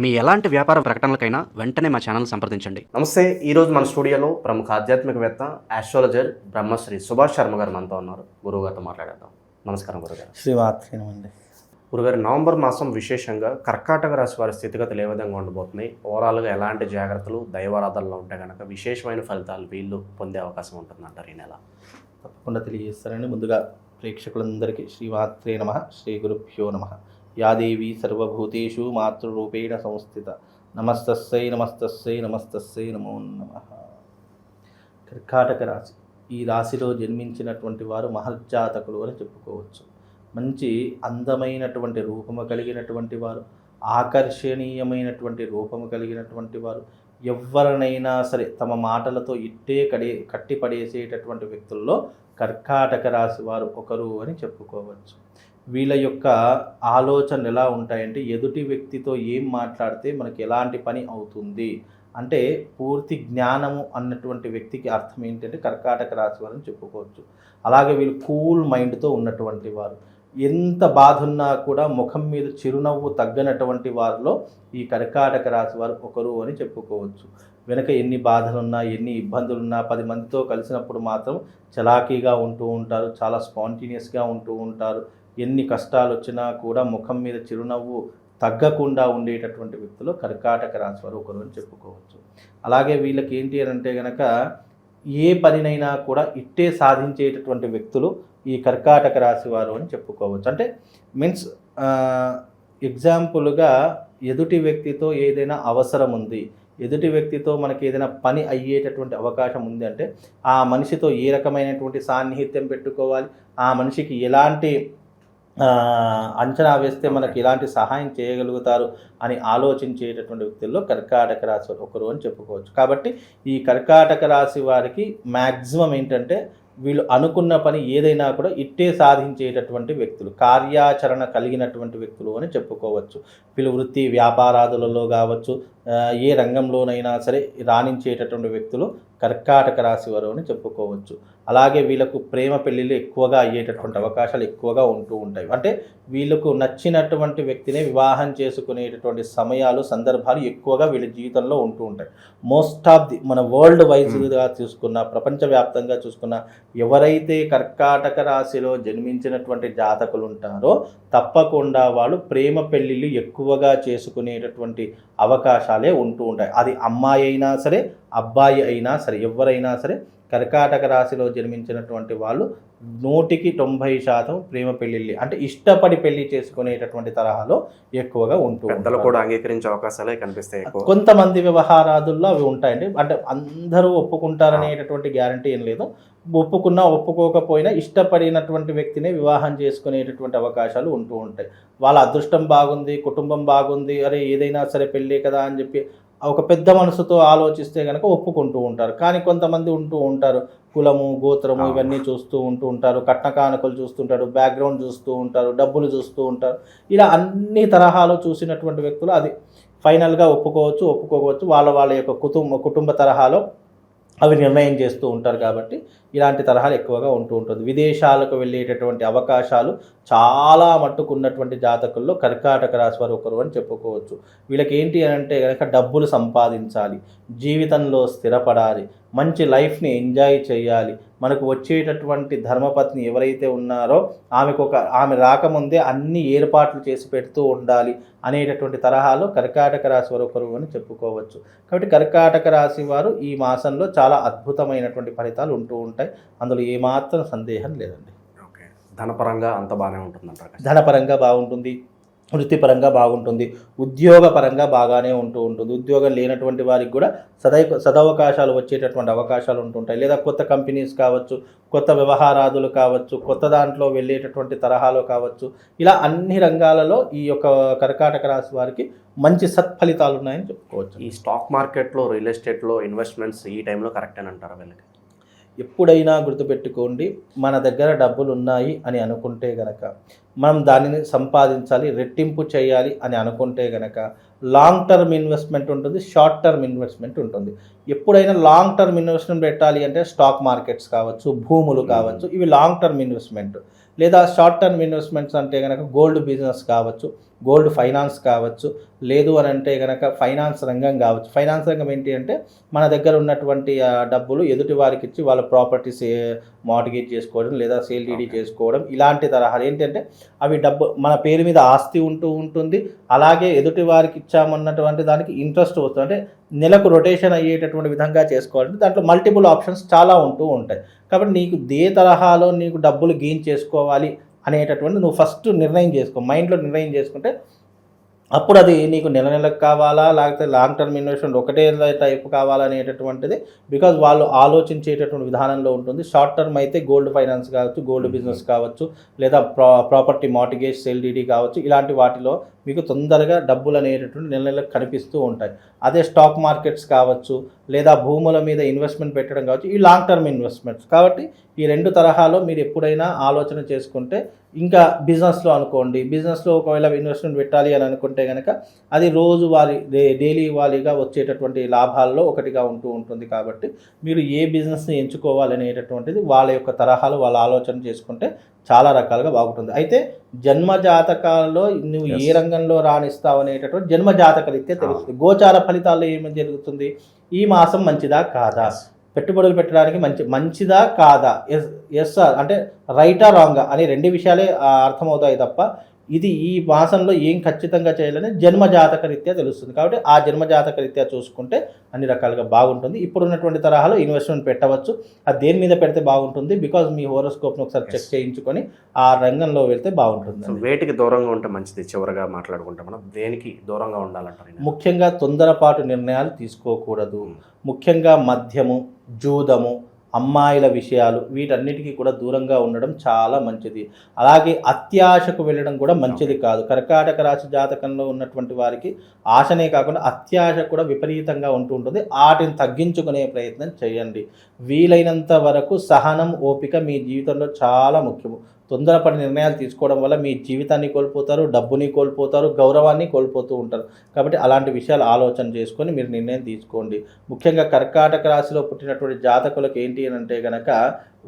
మీ ఎలాంటి వ్యాపార ప్రకటనలకైనా వెంటనే మా ఛానల్ సంప్రదించండి. నమస్తే ఈరోజు మన స్టూడియోలో ప్రముఖ ఆధ్యాత్మికవేత్త ఆస్ట్రాలజర్ బ్రహ్మశ్రీ సుభాష్ శర్మ గారు మనతో ఉన్నారు. గురువు గారితో మాట్లాడేద్దాం. నమస్కారం గురుగారు శ్రీమాత్రేనమండి గురుగారు నవంబర్ మాసం విశేషంగా కర్కాటక రాశి వారి స్థితిగతులు ఏ విధంగా ఉండబోతున్నాయి? ఓవరాల్గా ఎలాంటి జాగ్రత్తలు దైవారాధనలో ఉంటే కనుక విశేషమైన ఫలితాలు వీళ్ళు పొందే అవకాశం ఉంటుందంటారు ఈ నెల? తప్పకుండా తెలియజేస్తానండి. ముందుగా ప్రేక్షకులందరికీ శ్రీమాత్రే నమ శ్రీ గురుభ్యో నమ. యాదేవి సర్వభూతేషు మాతృరూపేణ సంస్థిత. నమస్తస్సై నమస్తస్సై నమస్తస్సై నమో నమ. కర్కాటక రాశి. ఈ రాశిలో జన్మించినటువంటి వారు మహర్జాతకులు అని చెప్పుకోవచ్చు. మంచి అందమైనటువంటి రూపము కలిగినటువంటి వారు ఆకర్షణీయమైనటువంటి రూపము కలిగినటువంటి వారు ఎవరినైనా సరే తమ మాటలతో ఇట్టే కడే కట్టిపడేసేటటువంటి వ్యక్తుల్లో కర్కాటక రాశి వారు ఒకరు అని చెప్పుకోవచ్చు. వీళ్ళ యొక్క ఆలోచనలు ఎలా ఉంటాయంటే ఎదుటి వ్యక్తితో ఏం మాట్లాడితే మనకి ఎలాంటి పని అవుతుంది? అంటే పూర్తి జ్ఞానము అన్నటువంటి వ్యక్తికి అర్థం ఏంటంటే కర్కాటక రాశి వారు అని చెప్పుకోవచ్చు. అలాగే వీళ్ళు కూల్ మైండ్తో ఉన్నటువంటి వారు. ఎంత బాధ ఉన్నా కూడా ముఖం మీద చిరునవ్వు తగ్గనటువంటి వారిలో ఈ కర్కాటక రాశి వారు ఒకరు అని చెప్పుకోవచ్చు. వెనక ఎన్ని బాధలున్నా ఎన్ని ఇబ్బందులున్నా పది మందితో కలిసినప్పుడు మాత్రం చలాకీగా ఉంటూ ఉంటారు చాలా స్పాంటేనియస్గా ఉంటూ ఉంటారు. ఎన్ని కష్టాలు వచ్చినా కూడా ముఖం మీద చిరునవ్వు తగ్గకుండా ఉండేటటువంటి వ్యక్తులు కర్కాటక రాశి వారు ఒకరు అని చెప్పుకోవచ్చు. అలాగే వీళ్ళకి ఏంటి అని అంటే కనుక ఏ పనినైనా కూడా ఇట్టే సాధించేటటువంటి వ్యక్తులు ఈ కర్కాటక రాశి వారు అని చెప్పుకోవచ్చు. అంటే మీన్స్ ఎగ్జాంపుల్గా ఎదుటి వ్యక్తితో ఏదైనా అవసరం ఉంది ఎదుటి వ్యక్తితో మనకి ఏదైనా పని అయ్యేటటువంటి అవకాశం ఉంది అంటే ఆ మనిషితో ఏ రకమైనటువంటి సాన్నిహిత్యం పెట్టుకోవాలి ఆ మనిషికి ఎలాంటి అంచనా వేస్తే మనకి ఎలాంటి సహాయం చేయగలుగుతారు అని ఆలోచించేటటువంటి వ్యక్తుల్లో కర్కాటక రాశి వారు ఒకరు అని చెప్పుకోవచ్చు. కాబట్టి ఈ కర్కాటక రాశి వారికి మ్యాక్సిమం ఏంటంటే వీళ్ళు అనుకున్న పని ఏదైనా కూడా ఇట్టే సాధించేటటువంటి వ్యక్తులు కార్యాచరణ కలిగినటువంటి వ్యక్తులు అని చెప్పుకోవచ్చు. వీళ్ళు వృత్తి వ్యాపారాదులలో కావచ్చు ఏ రంగంలోనైనా సరే రాణించేటటువంటి వ్యక్తులు కర్కాటక రాశి వారు అని చెప్పుకోవచ్చు. అలాగే వీళ్ళకు ప్రేమ పెళ్ళిళ్ళు ఎక్కువగా అయ్యేటటువంటి అవకాశాలు ఎక్కువగా ఉంటూ ఉంటాయి. అంటే వీళ్ళకు నచ్చినటువంటి వ్యక్తిని వివాహం చేసుకునేటటువంటి సమయాలు సందర్భాలు ఎక్కువగా వీళ్ళ జీవితంలో ఉంటూ ఉంటాయి. మోస్ట్ ఆఫ్ ది మన వరల్డ్ వైజ్గా చూసుకున్న ప్రపంచవ్యాప్తంగా చూసుకున్న ఎవరైతే కర్కాటక రాశిలో జన్మించినటువంటి జాతకులు ఉంటారో తప్పకుండా వాళ్ళు ప్రేమ పెళ్ళిళ్ళు ఎక్కువగా చేసుకునేటటువంటి అవకాశాలే ఉంటూ ఉంటాయి. అది అమ్మాయి అయినా సరే అబ్బాయి అయినా సరే ఎవరైనా సరే కర్కాటక రాశిలో జన్మించినటువంటి వాళ్ళు నూటికి తొంభై శాతం ప్రేమ పెళ్ళిళ్ళు అంటే ఇష్టపడి పెళ్ళి చేసుకునేటటువంటి తరహాలో ఎక్కువగా ఉంటూ పెద్దలు. కూడా అంగీకరించే అవకాశాలే కనిపిస్తాయి కొంతమంది వ్యవహారాదుల్లో అవి ఉంటాయండి. అంటే అందరూ ఒప్పుకుంటారనేటటువంటి గ్యారంటీ ఏం లేదు. ఒప్పుకున్నా ఒప్పుకోకపోయినా ఇష్టపడినటువంటి వ్యక్తిని వివాహం చేసుకునేటటువంటి అవకాశాలు ఉంటూ ఉంటాయి. వాళ్ళ అదృష్టం బాగుంది కుటుంబం బాగుంది అరే ఏదైనా సరే పెళ్ళే కదా అని చెప్పి ఒక పెద్ద మనసుతో ఆలోచిస్తే కనుక ఒప్పుకుంటూ ఉంటారు. కానీ కొంతమంది ఉంటూ ఉంటారు. కులము గోత్రము ఇవన్నీ చూస్తూ ఉంటూ ఉంటారు. కట్న కానుకలు చూస్తుంటారు బ్యాక్గ్రౌండ్ చూస్తూ ఉంటారు. డబ్బులు చూస్తూ ఉంటారు. ఇలా అన్ని తరహాలో చూసినటువంటి వ్యక్తులు అది ఫైనల్గా ఒప్పుకోవచ్చు ఒప్పుకోవచ్చు వాళ్ళ వాళ్ళ యొక్క కుటుంబ కుటుంబ తరహాలో అవి నిర్ణయం చేస్తూ ఉంటారు కాబట్టి ఇలాంటి తరహాలు ఎక్కువగా ఉంటూ ఉంటుంది. విదేశాలకు వెళ్ళేటటువంటి అవకాశాలు చాలా మట్టుకు ఉన్నటువంటి జాతకుల్లో కర్కాటక రాశి వారు ఒకరు అని చెప్పుకోవచ్చు. వీళ్ళకి ఏంటి అని అంటే కనుక డబ్బులు సంపాదించాలి జీవితంలో స్థిరపడాలి మంచి లైఫ్ని ఎంజాయ్ చేయాలి మనకు వచ్చేటటువంటి ధర్మపత్ని ఎవరైతే ఉన్నారో ఆమెకు ఒక ఆమె రాకముందే అన్ని ఏర్పాట్లు చేసి పెడుతూ ఉండాలి అనేటటువంటి తరహాలో కర్కాటక రాశి వారు ఒకరు అని చెప్పుకోవచ్చు. కాబట్టి కర్కాటక రాశి వారు ఈ మాసంలో చాలా అద్భుతమైనటువంటి ఫలితాలు ఉంటూ ఉంటాయి. అందులో ఏమాత్రం సందేహం లేదండి. ఓకే. ధనపరంగా అంత బాగానే ఉంటుందంటారు. ధనపరంగా బాగుంటుంది. వృత్తిపరంగా బాగుంటుంది. ఉద్యోగపరంగా బాగానే ఉంటూ ఉంటుంది. ఉద్యోగం లేనటువంటి వారికి కూడా సదై సదవకాశాలు వచ్చేటటువంటి అవకాశాలు ఉంటుంటాయి. లేదా కొత్త కంపెనీస్ కావచ్చు కొత్త వ్యవహారాదులు కావచ్చు కొత్త దాంట్లో వెళ్ళేటటువంటి తరహాలో కావచ్చు. ఇలా అన్ని రంగాలలో ఈ యొక్క కర్కాటక రాశి వారికి మంచి సత్ఫలితాలు ఉన్నాయని చెప్పుకోవచ్చు. ఈ స్టాక్ మార్కెట్లో రియల్ ఎస్టేట్లో ఇన్వెస్ట్మెంట్స్ ఈ టైంలో కరెక్ట్ అని అంటారా వీళ్ళకి? ఎప్పుడైనా గుర్తుపెట్టుకోండి మన దగ్గర డబ్బులు ఉన్నాయి అని అనుకుంటే గనక మనం దానిని సంపాదించాలి రెట్టింపు చేయాలి అని అనుకుంటే గనక లాంగ్ టర్మ్ ఇన్వెస్ట్మెంట్ ఉంటుంది షార్ట్ టర్మ్ ఇన్వెస్ట్మెంట్ ఉంటుంది. ఎప్పుడైనా లాంగ్ టర్మ్ ఇన్వెస్ట్మెంట్ పెట్టాలి అంటే స్టాక్ మార్కెట్స్ కావచ్చు భూములు కావచ్చు ఇవి లాంగ్ టర్మ్ ఇన్వెస్ట్మెంట్ లేదా షార్ట్ టర్మ్ ఇన్వెస్ట్మెంట్స్ అంటే కనుక గోల్డ్ బిజినెస్ కావచ్చు గోల్డ్ ఫైనాన్స్ కావచ్చు. లేదు అని అంటే కనుక ఫైనాన్స్ రంగం కావచ్చు. ఫైనాన్స్ రంగం ఏంటి అంటే మన దగ్గర ఉన్నటువంటి డబ్బులు ఎదుటి వారికి ఇచ్చి వాళ్ళ ప్రాపర్టీస్ మార్టిగేజ్ చేసుకోవడం లేదా సేల్ డీడీ. చేసుకోవడం ఇలాంటి తరహాలు ఏంటంటే అవి డబ్బు మన పేరు మీద ఆస్తి ఉంటూ ఉంటుంది. అలాగే ఎదుటి వారికి ఇచ్చామన్నటువంటి దానికి ఇంట్రెస్ట్ వస్తుంది. అంటే నెలకు రొటేషన్ అయ్యేటటువంటి విధంగా చేసుకోవాలంటే దాంట్లో మల్టిపుల్ ఆప్షన్స్ చాలా ఉంటూ ఉంటాయి. కాబట్టి నీకు ఏ తరహాలో నీకు డబ్బులు గెయిన్ చేసుకోవాలి అనేటటువంటి నువ్వు ఫస్ట్ నిర్ణయం చేసుకో మైండ్లో నిర్ణయం చేసుకుంటే అప్పుడు అది నీకు నెల నెలకు కావాలా లేకపోతే లాంగ్ టర్మ్ ఇన్వెస్ట్మెంట్ ఒకటే టైప్ కావాలా అనేటటువంటిది బికాజ్ వాళ్ళు ఆలోచించేటటువంటి విధానంలో ఉంటుంది. షార్ట్ టర్మ్ అయితే గోల్డ్ ఫైనాన్స్ కావచ్చు గోల్డ్ బిజినెస్ కావచ్చు లేదా ప్రా ప్రాపర్టీ మార్టిగేజ్ సెల్ డీడీ కావచ్చు ఇలాంటి వాటిలో మీకు తొందరగా డబ్బులు అనేటటువంటి నెల నెలకు కనిపిస్తూ ఉంటాయి. అదే స్టాక్ మార్కెట్స్ కావచ్చు లేదా భూముల మీద ఇన్వెస్ట్మెంట్ పెట్టడం కావచ్చు ఈ లాంగ్ టర్మ్ ఇన్వెస్ట్మెంట్స్. కాబట్టి ఈ రెండు తరహాలో మీరు ఎప్పుడైనా ఆలోచన చేసుకుంటే ఇంకా బిజినెస్లో అనుకోండి. బిజినెస్లో ఒకవేళ ఇన్వెస్ట్మెంట్ పెట్టాలి అని అనుకుంటే కనుక అది రోజు వారి డైలీ వారీగా వచ్చేటటువంటి లాభాల్లో ఒకటిగా ఉంటూ ఉంటుంది. కాబట్టి మీరు ఏ బిజినెస్ని ఎంచుకోవాలి అనేటటువంటిది వాళ్ళ యొక్క తరహాలు వాళ్ళ ఆలోచన చేసుకుంటే చాలా రకాలుగా బాగుంటుంది. అయితే జన్మ జాతకాలలో నువ్వు ఏ Yes. రంగంలో రాణిస్తావు అనేటటువంటి జన్మజాతక రీత్యా తెలుస్తుంది. గోచార ఫలితాల్లో ఏమి జరుగుతుంది? ఈ మాసం మంచిదా కాదా? పెట్టుబడులు పెట్టడానికి మంచి మంచిదా కాదా? ఎస్ ఎస్ సార్ అంటే రైటా రాంగా అని రెండు విషయాలే అర్థమవుతాయి తప్ప ఇది ఈ మాసంలో ఏం ఖచ్చితంగా చేయాలని జన్మ జాతక రీత్యా తెలుస్తుంది. కాబట్టి ఆ జన్మ జాతక రీత్యా చూసుకుంటే అన్ని రకాలుగా బాగుంటుంది. ఇప్పుడు ఉన్నటువంటి తరహాలో ఇన్వెస్ట్మెంట్ పెట్టవచ్చు. అది దేని మీద పెడితే బాగుంటుంది? బికాజ్ మీ హోరోస్కోప్ను ఒకసారి చెక్. చేయించుకొని ఆ రంగంలో వెళ్తే బాగుంటుంది వేటికి దూరంగా ఉంటే మంచిది చివరగా మాట్లాడుకుంటాం మనం దేనికి దూరంగా ఉండాలంటారు? ముఖ్యంగా తొందరపాటు నిర్ణయాలు తీసుకోకూడదు. ముఖ్యంగా మద్యము జూదము అమ్మాయిల విషయాలు వీటన్నిటికీ కూడా దూరంగా ఉండడం చాలా మంచిది. అలాగే అత్యాశకు వెళ్ళడం కూడా మంచిది కాదు. కర్కాటక రాశి జాతకంలో ఉన్నటువంటి వారికి ఆశనే కాకుండా అత్యాశ కూడా విపరీతంగా ఉంటూ ఉంటుంది. వాటిని తగ్గించుకునే ప్రయత్నం చేయండి. వీలైనంత వరకు సహనం ఓపిక మీ జీవితంలో చాలా ముఖ్యము. తొందరపడి నిర్ణయాలు తీసుకోవడం వల్ల మీ జీవితాన్ని కోల్పోతారు డబ్బుని కోల్పోతారు గౌరవాన్ని కోల్పోతూ ఉంటారు. కాబట్టి అలాంటి విషయాలు ఆలోచన చేసుకొని మీరు నిర్ణయం తీసుకోండి. ముఖ్యంగా కర్కాటక రాశిలో పుట్టినటువంటి జాతకులకు ఏంటి అని అంటే కనుక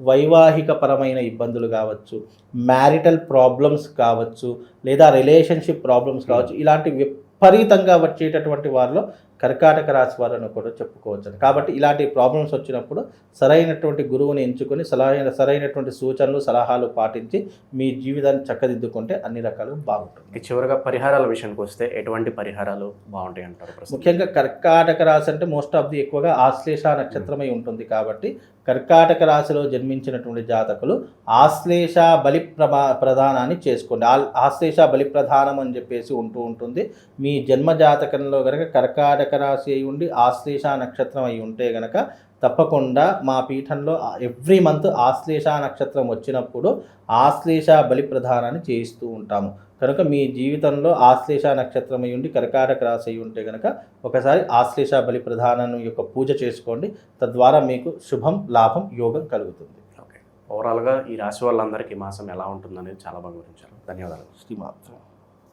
వైవాహిక పరమైన ఇబ్బందులు కావచ్చు మ్యారిటల్ ప్రాబ్లమ్స్ కావచ్చు లేదా రిలేషన్షిప్ ప్రాబ్లమ్స్ కావచ్చు ఇలాంటి విపరీతంగా వచ్చేటటువంటి వారిలో కర్కాటక రాశి వారని కూడా చెప్పుకోవచ్చు కాబట్టి ఇలాంటి ప్రాబ్లమ్స్ వచ్చినప్పుడు సరైనటువంటి గురువుని ఎంచుకొని సరైన సరైనటువంటి సూచనలు సలహాలు పాటించి మీ జీవితాన్ని చక్కదిద్దుకుంటే అన్ని రకాలుగా బాగుంటుంది. చివరగా పరిహారాల విషయానికి వస్తే ఎటువంటి పరిహారాలు బాగుంటాయి అంటారు? ముఖ్యంగా కర్కాటక రాశి అంటే మోస్ట్ ఆఫ్ ది ఎక్కువగా ఆశ్లేష నక్షత్రమై ఉంటుంది కాబట్టి కర్కాటక రాశిలో జన్మించినటువంటి జాతకులు ఆశ్లేష బలి ప్రభా ప్రధానాన్ని చేసుకోండి. ఆశ్లేష బలి ప్రధానం అని చెప్పేసి ఉంటూ ఉంటుంది. మీ జన్మ జాతకంలో కనుక కర్కాటక రాశి అయి ఉండి ఆశ్లేష నక్షత్రం అయి ఉంటే గనక తప్పకుండా మా పీఠంలో ఎవ్రీ మంత్ ఆశ్లేష నక్షత్రం వచ్చినప్పుడు ఆశ్లేష బలి ప్రధానాన్ని చేయిస్తూ ఉంటాము. కనుక మీ జీవితంలో ఆశ్లేష నక్షత్రం అయి ఉండి కర్కాటక రాశి అయి ఉంటే కనుక ఒకసారి ఆశ్లేష బలి ప్రధానం యొక్క పూజ చేసుకోండి. తద్వారా మీకు శుభం లాభం యోగం కలుగుతుంది. ఓకే. ఓవరాల్గా ఈ రాశి వాళ్ళందరికీ ఈ మాసం ఎలా ఉంటుందనేది చాలా బాగా వివరించారు. ధన్యవాదాలు. శ్రీమాత్రం.